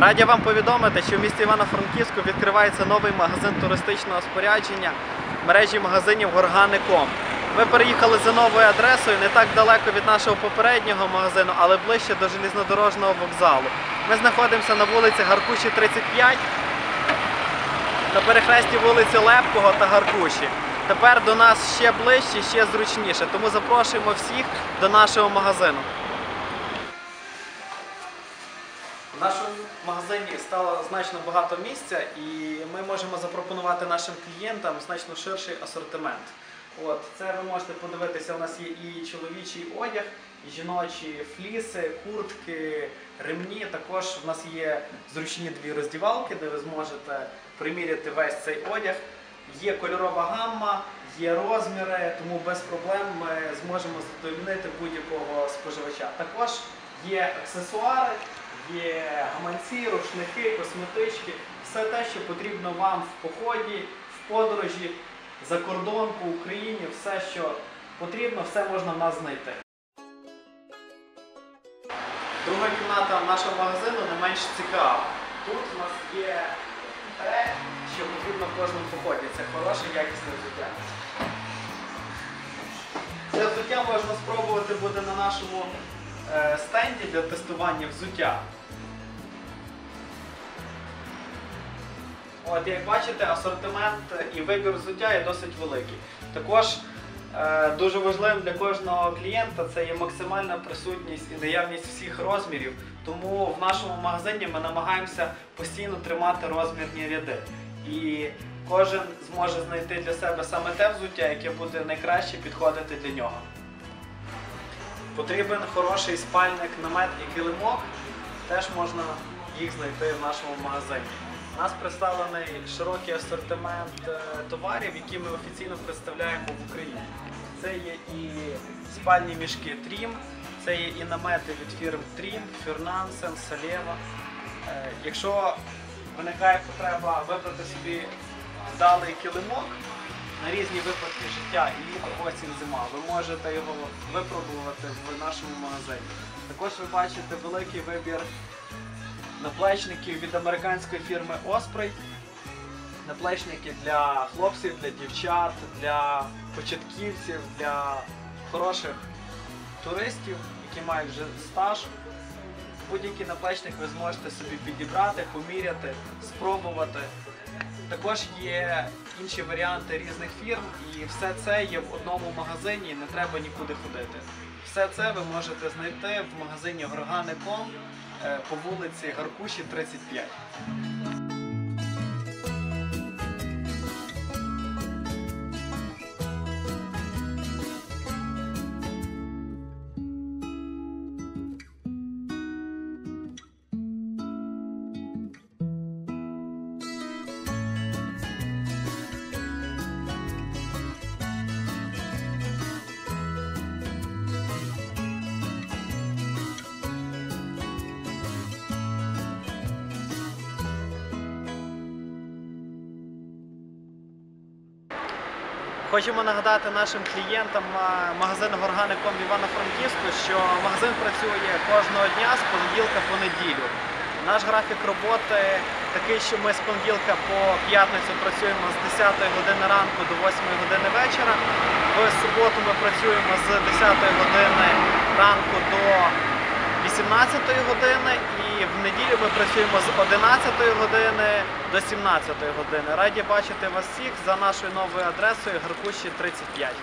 Раді вам повідомити, що в місті Івано-Франківську відкривається новий магазин туристичного спорядження в мережі магазинів Горгани.ком. Ми переїхали за новою адресою не так далеко від нашого попереднього магазину, але ближче до железнодорожного вокзалу. Ми знаходимося на вулиці Гаркуші 35 на перехресті вулиці Лепкого та Гаркуші. Тепер до нас ще ближче, ще зручніше, тому запрошуємо всіх до нашого магазину. Нашому магазині стало значно багато місця, і ми можемо запропонувати нашим клієнтам значно ширший асортимент. От, це ви можете подивитися, у нас є і чоловічий одяг, і жіночі фліси, куртки, ремні. Також в нас є зручні дві роздівалки, де ви зможете приміряти весь цей одяг. Є кольорова гамма, є розміри, тому без проблем ми зможемо задовольнити будь-якого споживача. Також є аксесуари, є гаманці, рушники, косметички, все те, що потрібно вам в поході, в подорожі, за кордон, по Україні, все, що потрібно, все можна в нас знайти. Друга кімната нашого магазину не менш цікава. Тут у нас є те, що потрібно в кожному поході. Це хороше, якісне взуття. Це взуття можна спробувати буде на нашому е, стенді для тестування взуття. От, як бачите, асортимент і вибір взуття є досить великий. Також е, дуже важливим для кожного клієнта це є максимальна присутність і наявність всіх розмірів. Тому в нашому магазині ми намагаємося постійно тримати розмірні ряди. І кожен зможе знайти для себе саме те взуття, яке буде найкраще підходити для нього. Потрібен хороший спальник, намет і килимок. Теж можна їх знайти в нашому магазині. У нас представлений широкий асортимент е, товарів, які ми офіційно представляємо в Україні. Це є і спальні мішки Трім, це є і намети від фірм Трім, Фернансен, Салєва. Якщо виникає потреба вибрати собі вдалий килимок на різні випадки життя і літо, осінь, зима, ви можете його випробувати в нашому магазині. Також ви бачите великий вибір наплечників від американської фірми Osprey. Наплечники для хлопців, для дівчат, для початківців, для хороших туристів, які мають вже стаж. Будь-який наплечник ви зможете собі підібрати, поміряти, спробувати. Також є інші варіанти різних фірм, і все це є в одному магазині, не треба нікуди ходити. Все це ви можете знайти в магазині Горгани.com е, по вулиці Гаркуші 35. Хочемо нагадати нашим клієнтам магазину Горгани.ком Івано-Франківську, що магазин працює кожного дня з понеділка по неділю. Наш графік роботи такий, що ми з понеділка по п'ятницю працюємо з 10 години ранку до 8 години вечора. В суботу ми працюємо з 10 години ранку до 18 години і в неділю ми працюємо з 11 години до 17 години. Раді бачити вас всіх за нашою новою адресою Гаркуші 35.